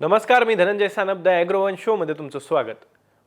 नमस्कार मी धनंजय सानप द ॲग्रोवन शोमध्ये तुमचं स्वागत.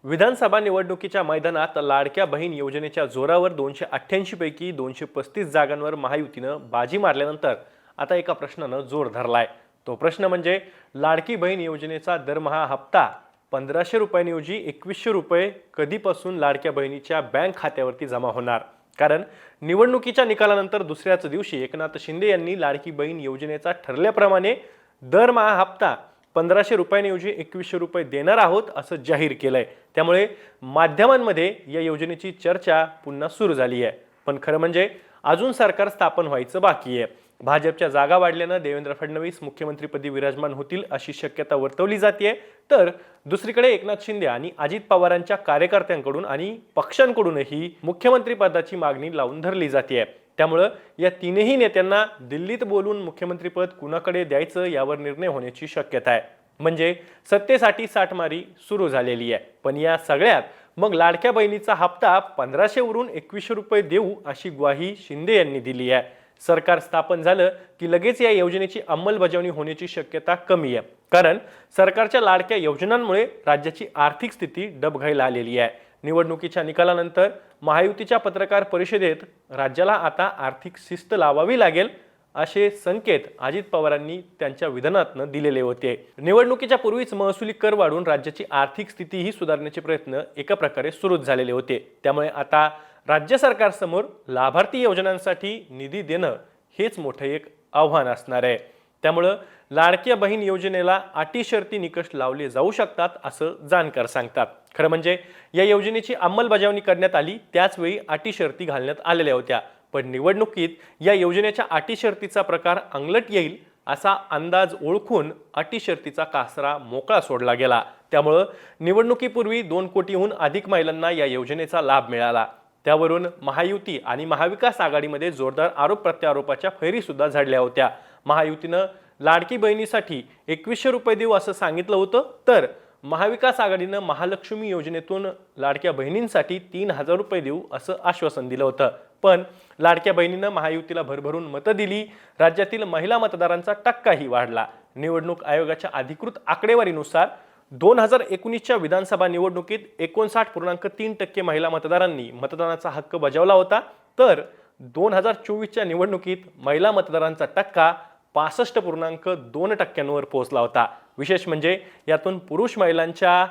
विधानसभा निवडणुकीच्या मैदानात लाडक्या बहीण योजनेच्या जोरावर दोनशे अठ्ठ्याऐंशीपैकी दोनशे पस्तीस जागांवर महायुतीनं बाजी मारल्यानंतर आता एका प्रश्नानं जोर धरलाय. तो प्रश्न म्हणजे लाडकी बहीण योजनेचा दरमहा हप्ता पंधराशे रुपयांऐवजी एकवीसशे रुपये कधीपासून लाडक्या बहिणीच्या बँक खात्यावरती जमा होणार? कारण निवडणुकीच्या निकालानंतर दुसऱ्याच दिवशी एकनाथ शिंदे यांनी लाडकी बहीण योजनेचा ठरल्याप्रमाणे दरमहा हप्ता पंधराशे रुपयांऐवजी एकवीसशे रुपये देणार आहोत असं जाहीर केलं आहे त्यामुळे माध्यमांमध्ये या योजनेची चर्चा पुन्हा सुरू झाली आहे. पण खरं म्हणजे अजून सरकार स्थापन व्हायचं बाकी आहे. भाजपच्या जागा वाढल्यानं देवेंद्र फडणवीस मुख्यमंत्रीपदी विराजमान होतील अशी शक्यता वर्तवली जाते तर दुसरीकडे एकनाथ शिंदे आणि अजित पवारांच्या कार्यकर्त्यांकडून आणि पक्षांकडूनही मुख्यमंत्रीपदाची मागणी लावून धरली जाते त्यामुळं या तीनही नेत्यांना दिल्लीत बोलून मुख्यमंत्रीपद कुणाकडे द्यायचं यावर निर्णय होण्याची शक्यता आहे. म्हणजे सत्तेसाठी साठमारी सुरू झालेली आहे. पण या सगळ्यात मग लाडक्या बहिणीचा हप्ता पंधराशेवरून एकवीसशे रुपये देऊ अशी ग्वाही शिंदे यांनी दिली आहे. सरकार स्थापन झालं की लगेच या योजनेची अंमलबजावणी होण्याची शक्यता कमी आहे. कारण सरकारच्या लाडक्या योजनांमुळे राज्याची आर्थिक स्थिती डबघाईला आलेली आहे. निवडणुकीच्या निकालानंतर महायुतीच्या पत्रकार परिषदेत राज्याला आता आर्थिक शिस्त लावावी लागेल असे संकेत अजित पवारांनी त्यांच्या विधानातनं दिलेले होते. निवडणुकीच्या पूर्वीच महसुली कर वाढून राज्याची आर्थिक स्थितीही सुधारण्याचे प्रयत्न एका प्रकारे सुरूच झालेले होते. त्यामुळे आता राज्य सरकारसमोर लाभार्थी योजनांसाठी निधी देणं हेच मोठं एक आव्हान असणार आहे. त्यामुळं लाडक्या बहीण योजनेला अटी शर्ती निकष लावले जाऊ शकतात असं जाणकार सांगतात. खरं म्हणजे या योजनेची अंमलबजावणी करण्यात आली त्याचवेळी अटी शर्ती घालण्यात आलेल्या होत्या. पण निवडणुकीत या योजनेच्या अटी शर्तीचा प्रकार अंगलट येईल असा अंदाज ओळखून अटी शर्तीचा कासरा मोकळा सोडला गेला. त्यामुळं निवडणुकीपूर्वी दोन कोटीहून अधिक महिलांना या योजनेचा लाभ मिळाला. त्यावरून महायुती आणि महाविकास आघाडीमध्ये जोरदार आरोप प्रत्यारोपाच्या फैरीसुद्धा झाडल्या होत्या. महायुतीनं लाडकी बहिणीसाठी एकवीसशे रुपये देऊ असं सांगितलं होतं. तर महाविकास आघाडीनं महालक्ष्मी योजनेतून लाडक्या बहिणींसाठी तीन हजार रुपये देऊ असं आश्वासन दिलं होतं. पण लाडक्या बहिणीनं महायुतीला भरभरून मतं दिली. राज्यातील महिला मतदारांचा टक्काही वाढला. निवडणूक आयोगाच्या अधिकृत आकडेवारीनुसार दोन हजार एकोणीसच्या विधानसभा निवडणुकीत एकोणसाठ पूर्णांक तीन टक्के महिला मतदारांनी मतदानाचा हक्क बजावला होता. तर दोन हजार चोवीसच्या निवडणुकीत महिला मतदारांचा टक्का पासष्ट पूर्णांक दोन टक्क्यांवर पोहोचला होता. विशेष म्हणजे यातून पुरुष महिलांच्या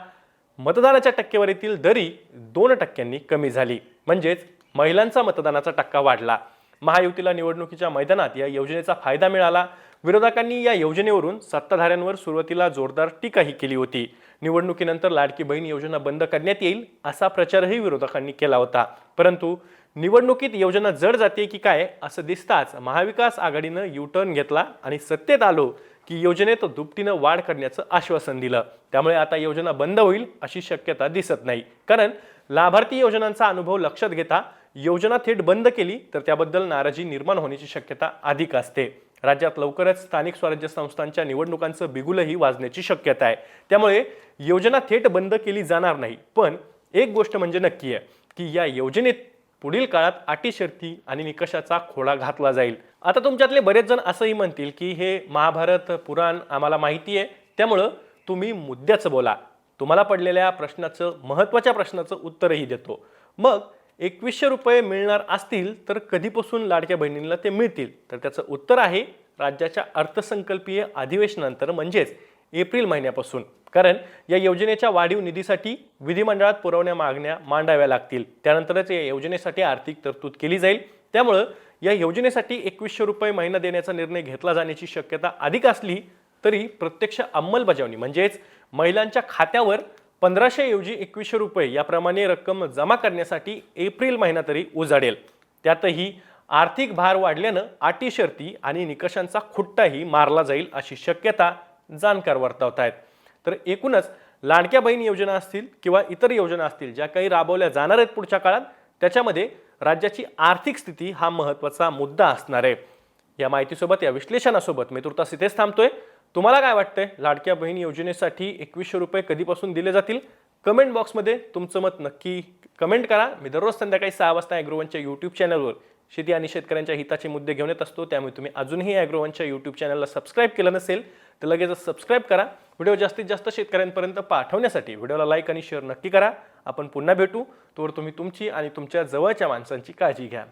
मतदानाच्या टक्केवारीतील दरी दोन टक्क्यांनी कमी झाली. म्हणजेच महिलांचा मतदानाचा टक्का वाढला. महायुतीला निवडणुकीच्या मैदानात या योजनेचा फायदा मिळाला. विरोधकांनी या योजनेवरून सत्ताधाऱ्यांवर सुरुवातीला जोरदार टीकाही केली होती. निवडणुकीनंतर लाडकी बहीण योजना बंद करण्यात येईल असा प्रचारही विरोधकांनी केला होता. परंतु निवडणुकीत योजना जड जाते की काय असं दिसताच महाविकास आघाडीनं युटर्न घेतला आणि सत्तेत आलो की योजनेत दुपटीनं वाढ करण्याचं आश्वासन दिलं. त्यामुळे आता योजना बंद होईल अशी शक्यता दिसत नाही. कारण लाभार्थी योजनांचा अनुभव लक्षात घेता योजना थेट बंद केली तर त्याबद्दल नाराजी निर्माण होण्याची शक्यता अधिक असते. राज्यात लवकरच स्थानिक स्वराज्य संस्थांच्या निवडणुकांचं बिगुलही वाजण्याची शक्यता आहे. त्यामुळे योजना थेट बंद केली जाणार नाही. पण एक गोष्ट म्हणजे नक्की आहे की या योजनेत पुढील काळात अटी शर्ती आणि निकषाचा खोडा घातला जाईल. आता तुमच्यातले बरेच जण असंही म्हणतील की हे महाभारत पुराण आम्हाला माहिती आहे. त्यामुळं तुम्ही मुद्द्याचं बोला. तुम्हाला पडलेल्या प्रश्नाचं महत्त्वाच्या प्रश्नाचं उत्तरही देतो. मग एकवीसशे रुपये मिळणार असतील तर कधीपासून लाडक्या बहिणींना ते मिळतील? तर त्याचं उत्तर आहे राज्याच्या अर्थसंकल्पीय अधिवेशनानंतर म्हणजेच एप्रिल महिन्यापासून. कारण या योजनेच्या वाढीव निधीसाठी विधिमंडळात पुरवण्या मागण्या मांडाव्या लागतील. त्यानंतरच या योजनेसाठी आर्थिक तरतूद केली जाईल. त्यामुळं या योजनेसाठी एकवीसशे रुपये महिना देण्याचा निर्णय घेतला जाण्याची शक्यता अधिक असली तरी प्रत्यक्ष अंमलबजावणी म्हणजेच महिलांच्या खात्यावर पंधराशे ऐवजी एकवीसशे रुपये याप्रमाणे रक्कम जमा करण्यासाठी एप्रिल महिना तरी उजाडेल. त्यातही आर्थिक भार वाढल्यानं अटी शर्ती आणि निकषांचा खुट्टाही मारला जाईल अशी शक्यता जाणकार वर्तवत आहेत. तर एकूणच लाडक्या बहीण योजना असतील किंवा इतर योजना असतील ज्या काही राबवल्या जाणार आहेत पुढच्या काळात त्याच्यामध्ये राज्याची आर्थिक स्थिती हा महत्त्वाचा मुद्दा असणार आहे. या माहितीसोबत या विश्लेषणासोबत मी तुर्तास इथेच थांबतोय. तुम्हाला काय वाटतंय? लाडक्या बहीण योजनेसाठी एकवीसशे रुपये कधीपासून दिले जातील? कमेंट बॉक्समध्ये तुमचं मत नक्की कमेंट करा. मी दररोज संध्याकाळी सहा वाजता ॲग्रोवनच्या यूट्यूब चॅनलवर शेती आणि शेतकऱ्यांच्या हिताचे मुद्दे घेऊन येत असतो. त्यामुळे तुम्ही अजूनही ॲग्रोवनच्या यूट्यूब चॅनलला सबस्क्राईब केलं नसेल तर लगेच सबस्क्राईब करा. व्हिडिओ जास्तीत जास्त शेतकऱ्यांपर्यंत पाठवण्यासाठी व्हिडिओला लाईक आणि शेअर नक्की करा. आपण पुन्हा भेटू. तोवर तुम्ही तुमची आणि तुमच्या जवळच्या माणसांची काळजी घ्या.